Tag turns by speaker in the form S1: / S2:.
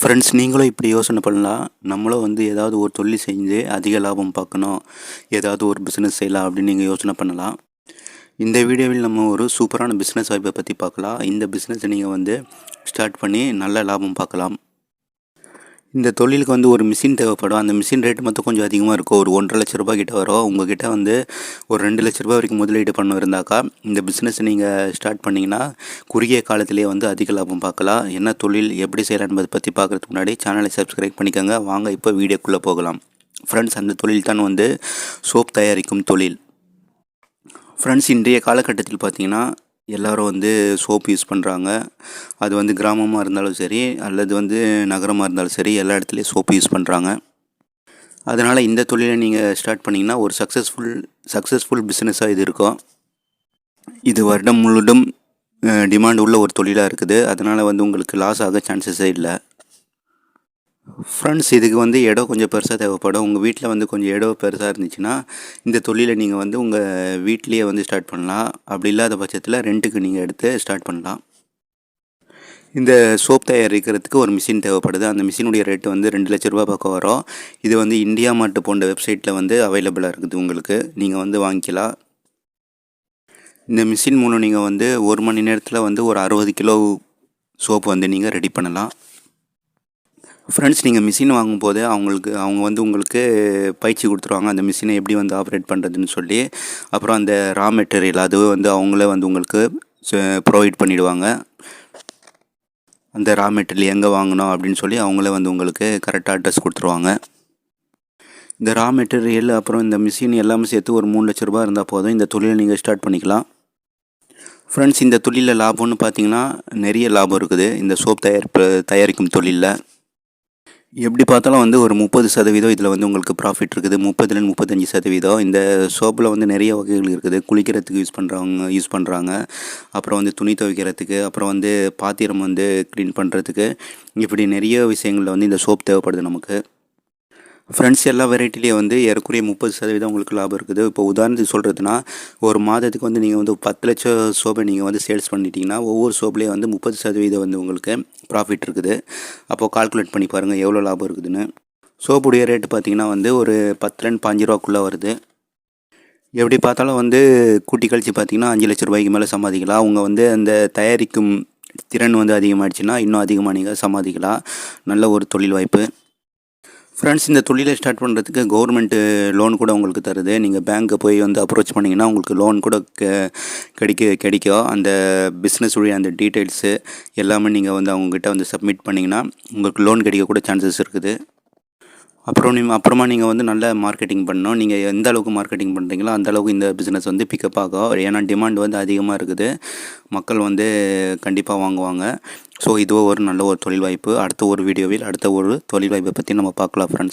S1: Friends நீங்களும் இப்படி யோசனை பண்ணலாம் நம்மளும் வந்து ஏதாவது ஒரு தொழில் செஞ்சு அதிக லாபம் பார்க்கணும். ஏதாவது ஒரு பிஸ்னஸ் செய்யலாம் அப்படின்னு நீங்கள் யோசனை பண்ணலாம் இந்த வீடியோவில் நம்ம ஒரு சூப்பரான பிஸ்னஸ் வாய்ப்பை பற்றி பார்க்கலாம். இந்த பிஸ்னஸை நீங்கள் வந்து ஸ்டார்ட் பண்ணி நல்ல லாபம் பார்க்கலாம். இந்த தொழிலுக்கு வந்து ஒரு மிஷின் தேவைப்படும். அந்த மிஷின் ரேட் மட்டும் கொஞ்சம் அதிகமாக இருக்கும். ஒரு ஒன்றரை லட்ச ரூபாய் கிட்ட வரும். உங்ககிட்ட வந்து ஒரு ரெண்டு லட்ச ரூபாய் வரைக்கும் முதலீடு பண்ண இருந்தாக்கா இந்த பிஸ்னஸ் நீங்கள் ஸ்டார்ட் பண்ணிங்கன்னா குறுகிய காலத்திலேயே வந்து அதிக லாபம் பார்க்கலாம். என்ன தொழில் எப்படி செய்யலாம் என்பதை பற்றி பார்க்குறதுக்கு முன்னாடி சேனலை சப்ஸ்கிரைப் பண்ணிக்கோங்க. வாங்க இப்போ வீடியோக்குள்ளே போகலாம். ஃப்ரெண்ட்ஸ் அந்த தொழில் தான் வந்து சோப் தயாரிக்கும் தொழில். ஃப்ரெண்ட்ஸ் இன்றைய காலகட்டத்தில் பார்த்திங்கன்னா எல்லோரும் வந்து சோப் யூஸ் பண்ணுறாங்க அது வந்து கிராமமாக இருந்தாலும் சரி அல்லது வந்து நகரமாக இருந்தாலும் சரி எல்லா இடத்துலையும் சோப்பு யூஸ் பண்ணுறாங்க அதனால் இந்த தொழிலை நீங்கள் ஸ்டார்ட் பண்ணிங்கன்னா ஒரு சக்ஸஸ்ஃபுல் சக்ஸஸ்ஃபுல் பிஸ்னஸாக இது இருக்கும். இது வருடம் முழுவதும் டிமாண்ட் உள்ள ஒரு தொழிலாக இருக்குது. அதனால் வந்து உங்களுக்கு லாஸ் ஆக சான்சஸே இல்லை. ஃப்ரெண்ட்ஸ் இதுக்கு வந்து இடம் கொஞ்சம் பெருசாக தேவைப்படும். உங்கள் வீட்டில் வந்து கொஞ்சம் இடம் பெருசாக இருந்துச்சுன்னா இந்த தொழிலை நீங்கள் வந்து உங்கள் வீட்லேயே வந்து ஸ்டார்ட் பண்ணலாம். அப்படி இல்லாத பட்சத்தில் ரெண்ட்டுக்கு நீங்கள் எடுத்து ஸ்டார்ட் பண்ணலாம். இந்த சோப் தயாரிக்கிறதுக்கு ஒரு மிஷின் தேவைப்படுது. அந்த மிஷினுடைய ரேட்டு வந்து ரெண்டு லட்ச ரூபா பக்கம் வரும். இது வந்து இந்தியா மாட்டு போன்ற வெப்சைட்டில் வந்து அவைலபிளாக இருக்குது உங்களுக்கு. நீங்கள் வந்து வாங்கிக்கலாம். இந்த மிஷின் மூலம் நீங்கள் வந்து ஒரு மணி நேரத்தில் வந்து ஒரு அறுபது கிலோ சோப்பு வந்து நீங்கள் ரெடி பண்ணலாம். ஃப்ரெண்ட்ஸ் நீங்கள் மிஷின் வாங்கும்போது அவங்களுக்கு அவங்க வந்து உங்களுக்கு பயிற்சி கொடுத்துருவாங்க. அந்த மிஷினை எப்படி வந்து ஆப்ரேட் பண்ணுறதுன்னு சொல்லி. அப்புறம் அந்த ரா மெட்டீரியல் அது வந்து அவங்களே வந்து உங்களுக்கு ப்ரொவைட் பண்ணிவிடுவாங்க அந்த ரா மெட்டீரியல் எங்கே வாங்கணும் அப்படின்னு சொல்லி அவங்களே வந்து உங்களுக்கு கரெக்டாக அட்ரஸ் கொடுத்துருவாங்க. இந்த ரா மெட்டீரியல் அப்புறம் இந்த மிஷின் எல்லாமே சேர்த்து ஒரு மூணு லட்ச ரூபா இருந்தால் போதும். இந்த தொழிலை நீங்கள் ஸ்டார்ட் பண்ணிக்கலாம். ஃப்ரெண்ட்ஸ் இந்த தொழிலில் லாபம்னு பார்த்தீங்கன்னா நிறைய லாபம் இருக்குது. இந்த சோப் தயாரிப்பு தயாரிக்கும் தொழிலில். எப்படி பார்த்தாலும் வந்து ஒரு முப்பது சதவீதம் இதில் வந்து உங்களுக்கு ப்ராஃபிட் இருக்குது. முப்பதுலேருந்து முப்பத்தஞ்சு சதவீதம். இந்த சோப்பில் வந்து நிறைய வகைகள் இருக்குது. குளிக்கிறதுக்கு யூஸ் பண்ணுறவங்க யூஸ் பண்ணுறாங்க அப்புறம் வந்து துணி துவைக்கிறதுக்கு அப்புறம் வந்து பாத்திரம் வந்து க்ளீன் பண்ணுறதுக்கு இப்படி நிறைய விஷயங்களில் வந்து இந்த சோப் தேவைப்படுது நமக்கு. ஃப்ரெண்ட்ஸ் எல்லா வெரைட்டிலேயே வந்து ஏறக்குறைய முப்பது சதவீதம் உங்களுக்கு லாபம் இருக்குது. இப்போ உதாரணத்துக்கு சொல்கிறதுனா ஒரு மாதத்துக்கு வந்து நீங்கள் வந்து பத்து லட்சம் சோப்பை நீங்கள் வந்து சேல்ஸ் பண்ணிட்டீங்கன்னா ஒவ்வொரு சோப்லேயே வந்து முப்பது சதவீதம் வந்து உங்களுக்கு ப்ராஃபிட் இருக்குது. அப்போது கால்குலேட் பண்ணி பாருங்கள் எவ்வளோ லாபம் இருக்குதுன்னு. சோப்புடைய ரேட்டு பார்த்திங்கன்னா வந்து ஒரு பத்துலேருந்து பாஞ்சு ரூபாக்குள்ளே வருது. எப்படி பார்த்தாலும் வந்து கூட்டி கழித்து பார்த்திங்கன்னா அஞ்சு லட்ச ரூபாய்க்கு மேலே சம்பாதிக்கலாம். அவங்க வந்து அந்த தயாரிக்கும் திறன் வந்து அதிகமாகிடுச்சுன்னா இன்னும் அதிகமாக நீங்கள் சம்பாதிக்கலாம். நல்ல ஒரு தொழில் வாய்ப்பு. ஃப்ரெண்ட்ஸ் இந்த தொழிலை ஸ்டார்ட் பண்ணுறதுக்கு கவர்மெண்ட்டு லோன் கூட உங்களுக்கு தருது. நீங்கள் பேங்க்கை போய் வந்து அப்ரோச் பண்ணிங்கன்னா உங்களுக்கு லோன் கூட கிடைக்க கிடைக்கும். அந்த பிஸ்னஸ் உடைய அந்த டீட்டெயில்ஸு எல்லாமே நீங்கள் வந்து அவங்கக்கிட்ட வந்து சப்மிட் பண்ணிங்கன்னா உங்களுக்கு லோன் கிடைக்க கூட சான்சஸ் இருக்குது. அப்புறம் நீ அப்புறமா நீங்கள் வந்து நல்ல மார்க்கெட்டிங் பண்ணணும். நீங்கள் எந்த அளவுக்கு மார்க்கெட்டிங் பண்ணுறீங்களோ அந்த அளவுக்கு இந்த பிஸ்னஸ் வந்து பிக்கப் ஆகும். ஏன்னா டிமாண்ட் வந்து அதிகமாக இருக்குது. மக்கள் வந்து கண்டிப்பாக வாங்குவாங்க. ஸோ இதுவோ ஒரு நல்ல ஒரு தொழில் வாய்ப்பு அடுத்த ஒரு வீடியோவில் அடுத்த ஒரு தொழில் வாய்ப்பை பற்றி நம்ம பார்க்கலாம் ஃப்ரெண்ட்ஸ்